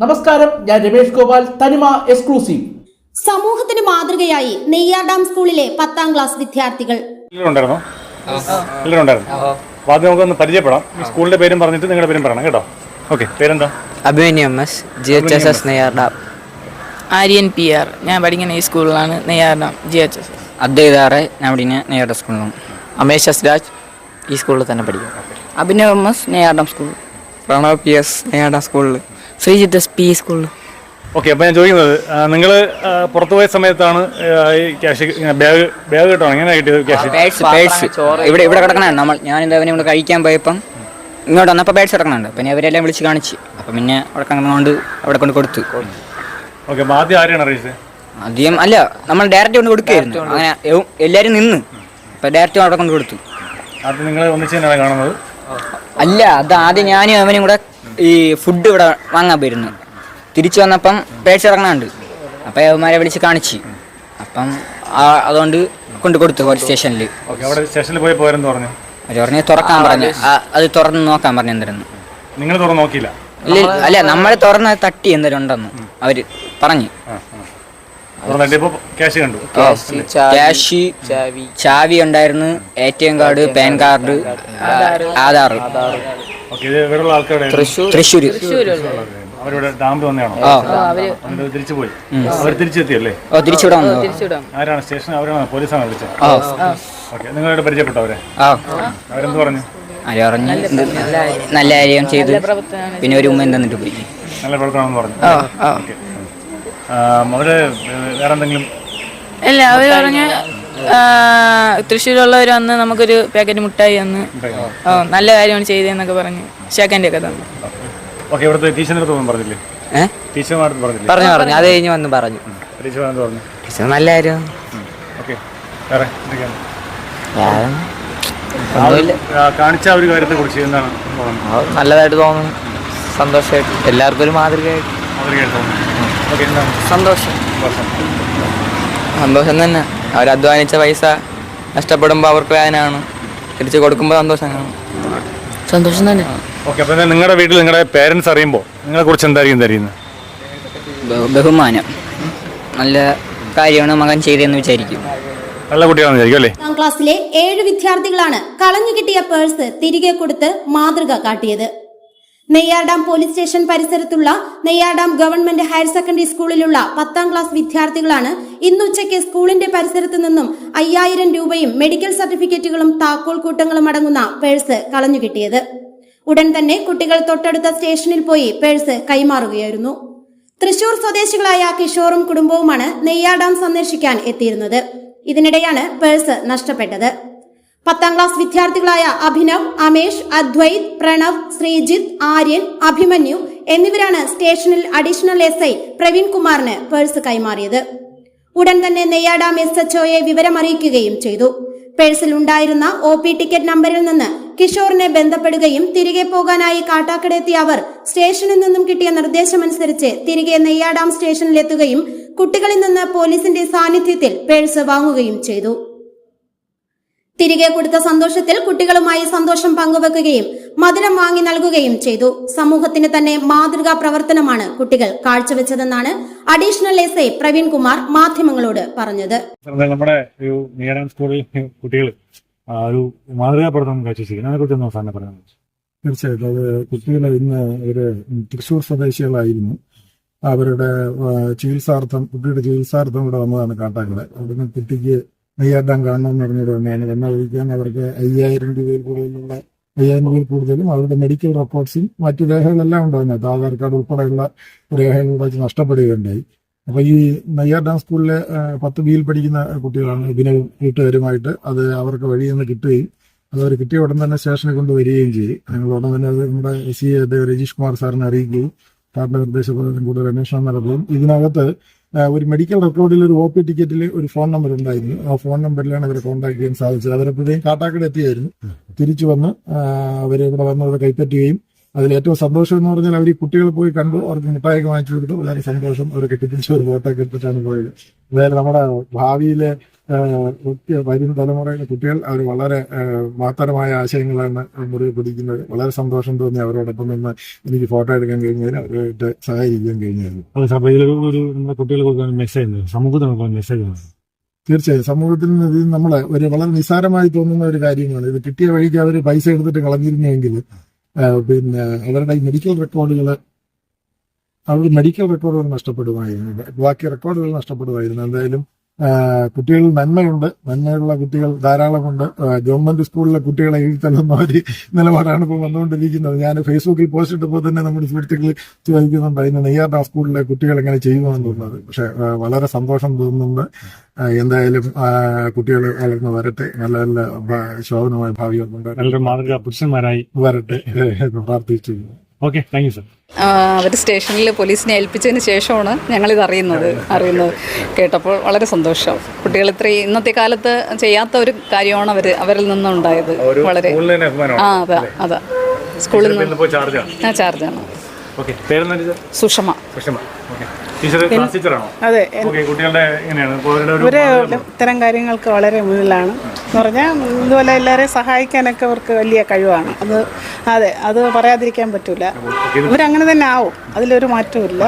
നമസ്കാരം ഞാൻ രമേഷ് ഗോപാൽ തനിമ എക്സ്ക്ലൂസീവ് സമൂഹത്തിന് മാതൃകയായി നെയ്യാർ ഡാം സ്കൂളിലെ പത്താം ക്ലാസ് വിദ്യാർത്ഥികൾ. ഉണ്ടായിരുന്നോ എല്ലാവരും ഉണ്ടായിരുന്നു ആദ്യം നമുക്കൊന്ന് പരിചയപ്പെടാം. സ്കൂളിന്റെ പേരും പറഞ്ഞിട്ട് നിങ്ങളുടെ പേരും പറയണം കേട്ടോ. ഓക്കെ പേരെന്താ? Abhimanyu M S G H S S Neyyardam Aryan P R. ഞാൻ പഠിക്കുന്ന ഈ സ്കൂളിലാണ് നെയ്യാറിനാം ജി എച്ച് എസ് എസ് അദ്വൈതാറെ ഞാൻ പഠിക്കുന്ന നെയ്യാർഡ സ്കൂളിൽ അമേഷ് എസ് രാജ് ഈ സ്കൂളിൽ തന്നെ പഠിക്കും. Abhinav M S Neyyardam school. Pranav P S Neyyardam സ്കൂളിൽ. ശ്രീജിത്ത് എസ് പി സ്കൂളിൽ. ഓക്കെ അപ്പോൾ ഞാൻ ചോദിക്കുന്നത് നിങ്ങൾ പുറത്തു പോയ സമയത്താണ് ആ, ഈ ക്യാഷ് ബാഗ് ബാഗ് കിട്ടണം? എങ്ങനെ കിട്ടിയത് ക്യാഷ്? Purse purse. ഇവിടെ ഇവിടെ കിടക്കണേ നമ്മൾ ഞാൻ എന്താ ഇവിടെ കഴിക്കാൻ പോയപ്പം ഇങ്ങോട്ട് വന്നപ്പോൾ പേഴ്സ് കിടക്കണുണ്ട്. പിന്നെ അവരെല്ലാം വിളിച്ച് കാണിച്ച്. അപ്പം പിന്നെ അവിടെ കിടന്നുകൊണ്ട് അവിടെ കൊണ്ട് കൊടുത്തു. ഓക്കെ അപ്പോൾ ആദ്യം ആരെയാണ് അറിയിച്ചത്? ആദ്യം അല്ല നമ്മൾ ഡയറക്റ്റ് കൊണ്ട് കൊടുക്കുകയായിരുന്നു. അങ്ങനെ എല്ലാവരും നിന്ന്. അപ്പം ഡയറക്റ്റ് അവിടെ കൊണ്ട് കൊടുത്തു. നിങ്ങൾ ഒന്നിച്ച് തന്നെയാണ് കാണുന്നത്? അല്ല അത് ആദ്യം ഞാനും അവനും കൂടെ ഈ ഫുഡ് ഇവിടെ വാങ്ങാൻ പോയിരുന്നു. തിരിച്ചു വന്നപ്പം പേഴ്സ് ഇറങ്ങാണ്ട് അപ്പം അവന്മാരെ വിളിച്ച് കാണിച്ച്. അപ്പം അതുകൊണ്ട് കൊണ്ട് കൊടുത്തു പോലീസ് സ്റ്റേഷനിൽ അവിടെ സ്റ്റേഷനിൽ പോയി പോരെന്ന് പറഞ്ഞു. അവർ പറഞ്ഞ് തുറക്കാൻ പറഞ്ഞു. അത് തുറന്ന് നോക്കാൻ പറഞ്ഞു എന്തായിരുന്നു. നിങ്ങൾ തുറന്ന് നോക്കിയില്ല? അല്ല നമ്മളെ തുറന്ന് തട്ടി എന്തായാലും ഉണ്ടെന്ന് അവർ പറഞ്ഞു. ക്യാഷ് ചാവി. ഉണ്ടായിരുന്നു A T M card pan card Aadhaar. Thrissur. അവരിവിടെ ഡാമിൽ വന്നതാണോ? തിരിച്ചു പോയി. അവർ തിരിച്ചെത്തിയല്ലേ? ആരാണ്? സ്റ്റേഷൻ അവരാണ്? പോലീസാണ് വിളിച്ചത്? ആ. ഓക്കെ നിങ്ങളോട് പരിചയപ്പെട്ടവരെ ആ. അവരെന്ത് പറഞ്ഞു? നല്ല കാര്യം. ചെയ്തു. പിന്നെ ഒരു ഉമ്മ എന്തെന്നിട്ട് പോയി. നല്ല പ്രവർത്തനം പറഞ്ഞു. അവർ വേറെ എന്തെങ്കിലും അല്ല അവർ പറഞ്ഞ് തൃശ്ശൂരുള്ളവർ വന്ന് നമുക്കൊരു പാക്കറ്റ് മുട്ടായി വന്ന് ഓ നല്ല കാര്യമാണ് ചെയ്തതെന്നൊക്കെ പറഞ്ഞ് ശേഖന്റെ ഒക്കെ തന്നു. ഓക്കെ ഇവിടുത്തെ ടീച്ചറിന്റെ അടുത്ത് ഒന്നും പറഞ്ഞില്ലേ? പറഞ്ഞു പറഞ്ഞു. അത് കഴിഞ്ഞ് വന്ന് പറഞ്ഞു. പറഞ്ഞു. ടീച്ചർ നല്ല കാര്യം. ഓക്കെ. വേറെ എന്തൊക്കെയാണ്? ആ കാണിച്ച ഒരു കാര്യത്തെ കുറിച്ച് എന്താണ് നല്ലതായിട്ട് തോന്നുന്നു. സന്തോഷമായിട്ട്. എല്ലാവർക്കും ഒരു മാതൃകയായിട്ട്. മാതൃകയായിട്ട് തോന്നുന്നു. സന്തോഷം സന്തോഷം. സന്തോഷം തന്നെ. അവർ അധ്വാനിച്ച പൈസ നഷ്ടപ്പെടുമ്പോൾ അവർക്ക് വേദനയാണ് തിരിച്ചു കൊടുക്കുമ്പോൾ സന്തോഷം സന്തോഷം തന്നെ. ഓക്കെ അപ്പൊ നിങ്ങളുടെ വീട്ടിൽ നിങ്ങളുടെ പേരൻസ് അറിയുമ്പോൾ നിങ്ങളെ കുറിച്ച് എന്തായിരിക്കും തരുന്നത് ബഹു- ബഹുമാനം. നല്ല കാര്യമാണ് മകൻ ചെയ്തതെന്ന് വിചാരിക്കും. നല്ല കുട്ടിയാണെന്ന് വിചാരിക്കും അല്ലേ? ക്ലാസ്സിലെ ഏഴ് വിദ്യാർത്ഥികളാണ് കളഞ്ഞു കിട്ടിയ പേഴ്സ് തിരികെ കൊടുത്ത് മാതൃക കാട്ടിയത്. നെയ്യാർഡാം പോലീസ് സ്റ്റേഷൻ പരിസരത്തുള്ള നെയ്യാർഡാം ഗവൺമെന്റ് ഹയർ സെക്കൻഡറി സ്കൂളിലുള്ള പത്താം ക്ലാസ് വിദ്യാർത്ഥികളാണ് ഇന്നുച്ചയ്ക്ക് സ്കൂളിന്റെ പരിസരത്ത് നിന്നും അയ്യായിരം രൂപയും മെഡിക്കൽ സർട്ടിഫിക്കറ്റുകളും താക്കോൽ കൂട്ടങ്ങളും അടങ്ങുന്ന പേഴ്സ് കളഞ്ഞു കിട്ടിയത്. ഉടൻ തന്നെ കുട്ടികൾ തൊട്ടടുത്ത സ്റ്റേഷനിൽ പോയി പേഴ്സ് കൈമാറുകയായിരുന്നു. തൃശൂർ സ്വദേശികളായ കിഷോറും കുടുംബവുമാണ് നെയ്യാർഡാം സന്ദർശിക്കാൻ എത്തിയിരുന്നത്. ഇതിനിടെയാണ് പേഴ്സ് നഷ്ടപ്പെട്ടത്. പത്താം ക്ലാസ് വിദ്യാർത്ഥികളായ അഭിനവ് അമേഷ് അദ്വൈത് പ്രണവ് ശ്രീജിത്ത് ആര്യൻ അഭിമന്യു എന്നിവരാണ് സ്റ്റേഷനിൽ അഡീഷണൽ എസ് ഐ പ്രവീൺ കുമാറിന് പേഴ്സ് കൈമാറിയത്. ഉടൻ തന്നെ നെയ്യാഡാം എസ് എച്ച് ഒയെ വിവരമറിയിക്കുകയും ചെയ്തു. പേഴ്സിൽ ഉണ്ടായിരുന്ന ഒ പി ടിക്കറ്റ് നമ്പറിൽ നിന്ന് കിഷോറിനെ ബന്ധപ്പെടുകയും തിരികെ പോകാനായി കാട്ടാക്കടെത്തിയ അവർ സ്റ്റേഷനിൽ നിന്നും കിട്ടിയ നിർദ്ദേശമനുസരിച്ച് തിരികെ നെയ്യാഡാം സ്റ്റേഷനിലെത്തുകയും കുട്ടികളിൽ നിന്ന് പോലീസിന്റെ സാന്നിധ്യത്തിൽ പേഴ്സ് വാങ്ങുകയും ചെയ്തു. തിരികെ കൊടുത്ത സന്തോഷത്തിൽ കുട്ടികളുമായി സന്തോഷം പങ്കുവെക്കുകയും മധുരം വാങ്ങി നൽകുകയും ചെയ്തു. സമൂഹത്തിന് തന്നെ മാതൃകാ പ്രവർത്തനമാണ് കുട്ടികൾ കാഴ്ചവെച്ചതെന്നാണ് additional S I Praveen Kumar മാധ്യമങ്ങളോട് പറഞ്ഞത്. നമ്മുടെ ഒരു സ്കൂളിൽ കുട്ടികൾ ഒരു മാതൃകാ പ്രവർത്തനം കാഴ്ചവെച്ചിരിക്കുന്നു. അതിനെ കുറിച്ച് സാറിനെ പറയാൻ തീർച്ചയായിട്ടും. അത് കുട്ടികൾ ഇന്ന് ഒരു തൃശ്ശൂർ സ്വദേശികളായിരുന്നു. അവരുടെ ചികിത്സാർത്ഥം കുട്ടിയുടെ ചികിത്സാർത്ഥം ഇവിടെ വന്നതാണ് കാട്ടാക്കട. അവിടുന്ന് കുട്ടിക്ക് നെയ്യാട്ടം കാണണമെന്ന് പറഞ്ഞിട്ട് തന്നെയാണ് എന്നെ ഒഴിക്കാൻ അവർക്ക് അയ്യായിരം രൂപയിൽ കൂടുതലുള്ള അയ്യായിരം രൂപയിൽ കൂടുതലും അവരുടെ മെഡിക്കൽ റെക്കോർഡ്സും മറ്റു രേഖകളെല്ലാം ഉണ്ടായിരുന്നു ആധാർ കാർഡ് ഉൾപ്പെടെയുള്ള രേഖകൾ വെച്ച് നഷ്ടപ്പെടുകയുണ്ടായി. അപ്പൊ ഈ നെയ്യാർഡാം സ്കൂളിലെ പത്ത് ബിയിൽ പഠിക്കുന്ന കുട്ടികളാണ് ഇതിന് കൂട്ടുകാരുമായിട്ട് അത് അവർക്ക് വഴിയിൽ നിന്ന് കിട്ടുകയും അത് അവർ കിട്ടിയ ഉടൻ തന്നെ സ്റ്റേഷനിൽ കൊണ്ടുവരികയും ചെയ്യും ഞങ്ങൾ ഉടൻ തന്നെ അത് നമ്മുടെ സി രജീഷ് കുമാർ സാറിനെ അറിയിക്കുകയും സാറിന്റെ നിർദ്ദേശപ്രകാരം കൂടുതൽ അന്വേഷണം നടത്തുകയും ഇതിനകത്ത് ഒരു മെഡിക്കൽ റെക്കോർഡിൽ ഒരു ഒ പി ടിക്കറ്റിൽ ഒരു ഫോൺ നമ്പർ ഉണ്ടായിരുന്നു. ആ ഫോൺ നമ്പറിലാണ് അവരെ കോൺടാക്ട് ചെയ്യാൻ സാധിച്ചത്. അവരെപ്പോഴും കാട്ടാക്കട എത്തിയായിരുന്നു. തിരിച്ചു വന്ന് അവരെ ഇവിടെ വന്ന് അവരെ കൈപ്പറ്റുകയും അതിൽ ഏറ്റവും സന്തോഷം എന്ന് പറഞ്ഞാൽ അവർ ഈ കുട്ടികൾ പോയി കണ്ടു. അവർക്ക് മുട്ടായൊക്കെ വാങ്ങിച്ചു കൊടുത്തു. വളരെ സന്തോഷം. അവർ കെട്ടിപ്പിടിച്ച് ഒരു ഫോട്ടോ ഒക്കെ എടുത്തിട്ടാണ് പോയത്. അതായത് നമ്മുടെ ഭാവിയിലെ വരുന്ന വരും തലമുറയിലെ കുട്ടികൾ അവർ വളരെ മഹത്തരമായ ആശയങ്ങളാണ് മുറിവ് പിടിക്കുന്നത് വളരെ സന്തോഷം തോന്നി അവരോടൊപ്പം നിന്ന് എനിക്ക് ഫോട്ടോ എടുക്കാൻ കഴിഞ്ഞതിന്. അവരുമായിട്ട് സഹായിക്കാൻ കഴിഞ്ഞായിരുന്നു. സാർ ഒരു നമ്മുടെ കുട്ടികൾക്ക് കൊടുക്കാൻ മെസ്സേജ് സമൂഹത്തിന് മെസ്സേജ് തീർച്ചയായും. സമൂഹത്തിൽ നിന്ന് ഇത് നമ്മളെ ഒരു വളരെ നിസ്സാരമായി തോന്നുന്ന ഒരു കാര്യമാണ്. ഇത് കിട്ടിയ വഴിക്ക് അവർ പൈസ എടുത്തിട്ട് കളഞ്ഞിരുന്നെങ്കിൽ പിന്നെ അവരുടെ ഈ മെഡിക്കൽ റെക്കോർഡുകൾ അവരുടെ മെഡിക്കൽ റെക്കോർഡുകൾ നഷ്ടപ്പെടുമായിരുന്നു. ബാക്കി റെക്കോർഡുകൾ നഷ്ടപ്പെടുമായിരുന്നു. എന്തായാലും കുട്ടികളിൽ നന്മയുണ്ട്. നന്മയുള്ള കുട്ടികൾ ധാരാളമുണ്ട്. ഗവൺമെന്റ് സ്കൂളിലെ കുട്ടികളെ എഴുത്തള്ളുന്ന ഒരു നിലപാടാണ് ഇപ്പോൾ വന്നുകൊണ്ടിരിക്കുന്നത്. ഞാൻ ഫേസ്ബുക്കിൽ പോസ്റ്റ് ഇട്ടപ്പോൾ തന്നെ നമ്മുടെ സുഹൃത്തുക്കൾ ചോദിക്കുന്നുണ്ട് അതിന് നെയ്യാർ സ്കൂളിലെ കുട്ടികൾ എങ്ങനെ ചെയ്യുമെന്ന് തോന്നുന്നത് പക്ഷെ വളരെ സന്തോഷം തോന്നുന്നുണ്ട്. എന്തായാലും കുട്ടികൾ വളർന്നു വരട്ടെ. നല്ല നല്ല ശോഭനമായ കൊണ്ടുവരട്ടെ നല്ലൊരു മാതൃക പുരുഷന്മാരായി. വരട്ടെ. പ്രാർത്ഥിച്ചു. ഓക്കെ താങ്ക് യു സർ അവർ സ്റ്റേഷനിൽ പോലീസിനെ ഏൽപ്പിച്ചതിന് ശേഷമാണ് ഞങ്ങളിത് അറിയുന്നത് അറിയുന്നത് കേട്ടപ്പോൾ വളരെ സന്തോഷം. കുട്ടികൾ ഇത്രയും ഇന്നത്തെ കാലത്ത് ചെയ്യാത്ത ഒരു കാര്യമാണ് അവർ അവരിൽ നിന്നുണ്ടായത് വളരെ. ആ അതാ അതാ. സ്കൂളിൽ നിന്ന് ആ? ചാർജാണ് സുഷമ. അതെ ഇവർ ഇത്തരം കാര്യങ്ങൾക്ക് വളരെ മുന്നിലാണ്. എന്ന് പറഞ്ഞാൽ ഇതുപോലെ എല്ലാവരെയും സഹായിക്കാനൊക്കെ അവർക്ക് വലിയ കഴിവാണ്. അത് അതെ അത് പറയാതിരിക്കാൻ പറ്റൂല. ഇവരങ്ങനെ തന്നെ ആവും. അതിലൊരു മാറ്റവും ഇല്ല.